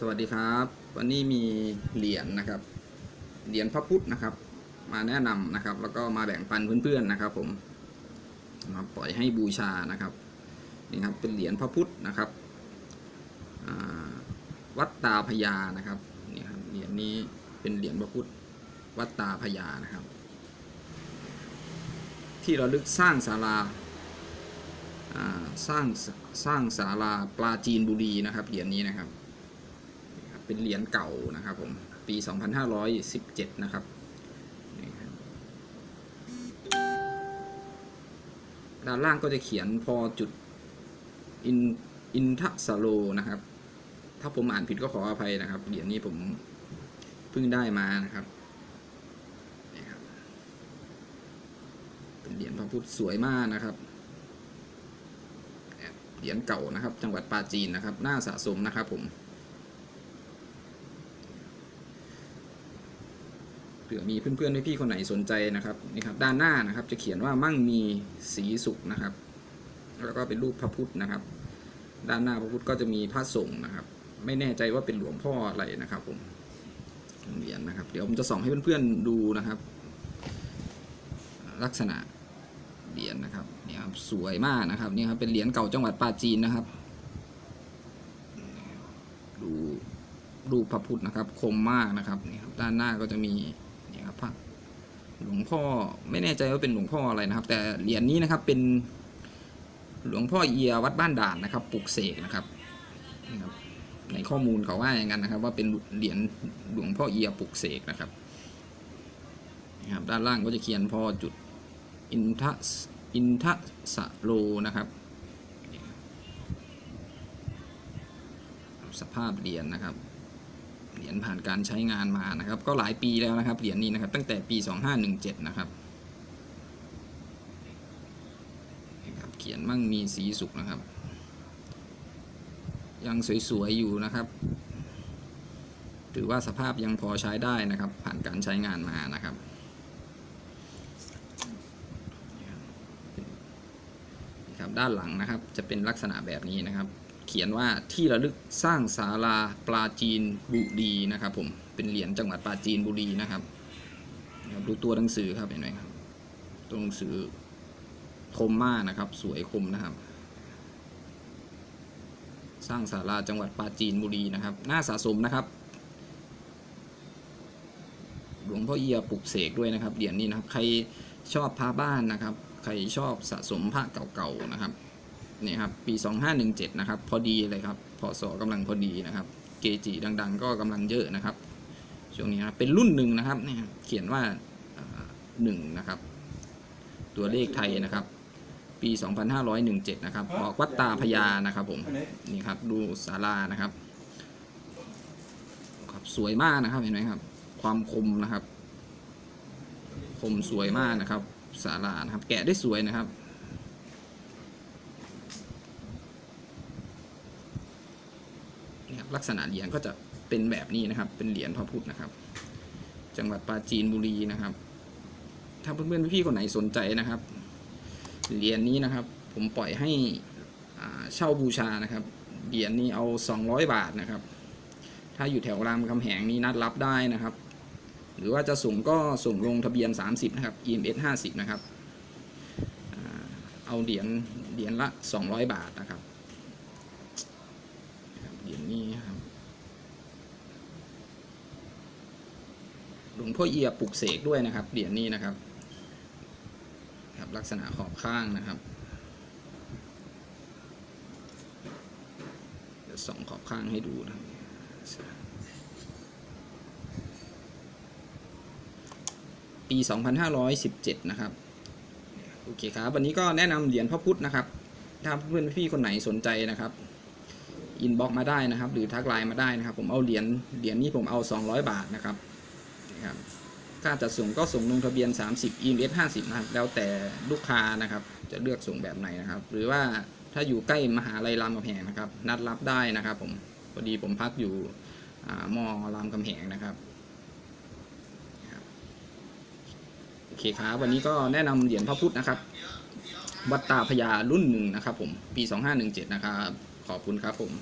สวัสดีครับ วันนี้มีเหรียญนะครับ เหรียญพระพุทธนะครับ มาแนะนำนะครับ แล้วก็มาแบ่งปันเพื่อนๆนะครับ ผมมาปล่อยให้บูชานะครับนี่ครับเป็นเหรียญพระพุทธนะครับวัดตาพญานะครับนี่ครับเหรียญนี้เป็นเหรียญพระพุทธวัดตาพญานะครับ ที่เระลึกสร้างศาลาสร้างสร้างศาลาปลาจีนบุรีนะครับเหรียญนี้นะครับ เป็นเหรียญเก่านะครับผม ปี 2517 นะครับนี่ครับด้านล่างก็จะเขียนพอจุดอินอินทสโลนะครับ ถ้าผมอ่านผิดก็ขออภัยนะครับ เหรียญนี้ผมเพิ่งได้มานะครับนี่ครับ เป็นเหรียญพระพุทธสวยมากนะครับเหรียญเก่านะครับ จังหวัดปาจีนนะครับ น่าสะสมนะครับผม เผื่อมีเพื่อนๆพี่ๆคนไหนสนใจนะครับนี่ครับด้านหน้านะครับจะเขียนว่ามั่งมีสีสุขนะครับ แล้วก็เป็นรูปพระพุทธนะครับ ด้านหน้าพระพุทธก็จะมีพระสงฆ์นะครับ ไม่แน่ใจว่าเป็นหลวงพ่ออะไรนะครับผมเหรียญนะครับ เดี๋ยวผมจะส่องให้เพื่อนๆดูนะครับ ลักษณะเหรียญนะครับเนี่ยครับสวยมากนะครับนี่ครับเป็นเหรียญเก่าจังหวัดปราจีนนะครับดูรูปพระพุทธนะครับ คมมากนะครับนี่ครับด้านหน้าก็จะมี พระหลวงพ่อไม่แน่ใจว่าเป็นหลวงพ่ออะไรนะครับ แต่เหรียญนี้นะครับเป็นหลวงพ่อเอียวัดบ้านด่านนะครับปลุกเสกนะครับนี่ครับ ในข้อมูลเขาว่าอย่างนั้นนะครับ ว่าเป็นเหรียญหลวงพ่อเอียปลุกเสกนะครับครับ ด้านล่างก็จะเขียนพ่อจุดอินทะอินทะสโลนะครับ สภาพเหรียญนะครับ เหรียญผ่านการใช้งานมานะครับ ก็หลายปีแล้วนะครับเหรียญนี้นะครับ ตั้งแต่ปี 2517 นะครับนี่ครับเขียนมั่งมีสีสุขนะครับ ยังสวยๆอยู่นะครับ ถือว่าสภาพยังพอใช้ได้นะครับ ผ่านการใช้งานมานะครับครับด้านหลังนะครับจะเป็นลักษณะแบบนี้นะครับ เขียนว่าที่ระลึกสร้างศาลาปลาจีนบุรีนะครับ ผมเป็นเหรียญจังหวัดปราจีนบุรีนะครับครับดูตัวหนังสือครับเห็นไหมครับตัวหนังสือคมมากนะครับ สวยคมนะครับ สร้างศาลาจังหวัดปราจีนบุรีนะครับน่าสะสมนะครับ หลวงพ่อเอียปลุกเสกด้วยนะครับเหรียญนี้นะครับ ใครชอบพระบ้านนะครับ ใครชอบสะสมพระเก่าๆนะครับ นี่ครับปี 2517 นะครับ พอดีเลยครับพศกำลังพอดีนะครับ เกจิดัง ๆ ก็กำลังเยอะนะครับช่วงนี้นะครับเป็นรุ่นหนึ่งนะครับเนี่ยเขียนว่าหนึ่งนะครับ ตัวเลขไทยนะครับ ปี 2517 นะครับบอกวัดตาพญานะครับผมนี่ครับดูศาลานะครับครับสวยมากนะครับเห็นไหมครับ ความคมนะครับ คมสวยมากนะครับศาลานะครับ แกะได้สวยนะครับ เนี่ยครับ ลักษณะเหรียญก็จะเป็นแบบนี้นะครับ เป็นเหรียญพระพุทธนะครับ จังหวัดปราจีนบุรีนะครับ ถ้าเพื่อนๆพี่ๆคนไหนสนใจนะครับ เหรียญนี้นะครับ ผมปล่อยให้เช่าบูชานะครับ เหรียญนี้เอา 200 บาทนะครับ ถ้าอยู่แถวรามคำแหงนี้นัดรับได้นะครับ หรือว่าจะส่งก็ส่งลงทะเบียน 30 นะครับ EMS 50 นะครับ เอาเหรียญเหรียญละ 200 บาทนะครับเหรียญนี้ครับ หลวงพ่อเอียปลุกเสกด้วยนะครับเหรียญนี้นะครับครับลักษณะขอบข้างนะครับเดี๋ยวส่องขอบข้างให้ดูนะครับปี 2517 นะครับ โอเคครับ วันนี้ก็แนะนำเหรียญพระพุทธนะครับ ถ้าเพื่อนพี่คนไหนสนใจนะครับ อินบ็อกมาได้นะครับ หรือทักไลน์มาได้นะครับ ผมเอาเหรียญ เหรียญนี้ผมเอา 200 บาทนะครับ ครับค่าจัดส่งก็ส่งลงทะเบียน 30 EMS 50นะครับแล้วแต่ลูกค้านะครับ จะเลือกส่งแบบไหนนะครับ หรือว่าถ้าอยู่ใกล้มหาลัยรามคำแหงนะครับ นัดรับได้นะครับ ผมพอดีผมพักอยู่มอรามคำแหงนะครับโอเคครับวันนี้ก็แนะนำเหรียญพระพุทธนะครับวัดตาพญารุ่นหนึ่งนะครับ ผมปี 2517 นะครับ ขอบคุณครับผม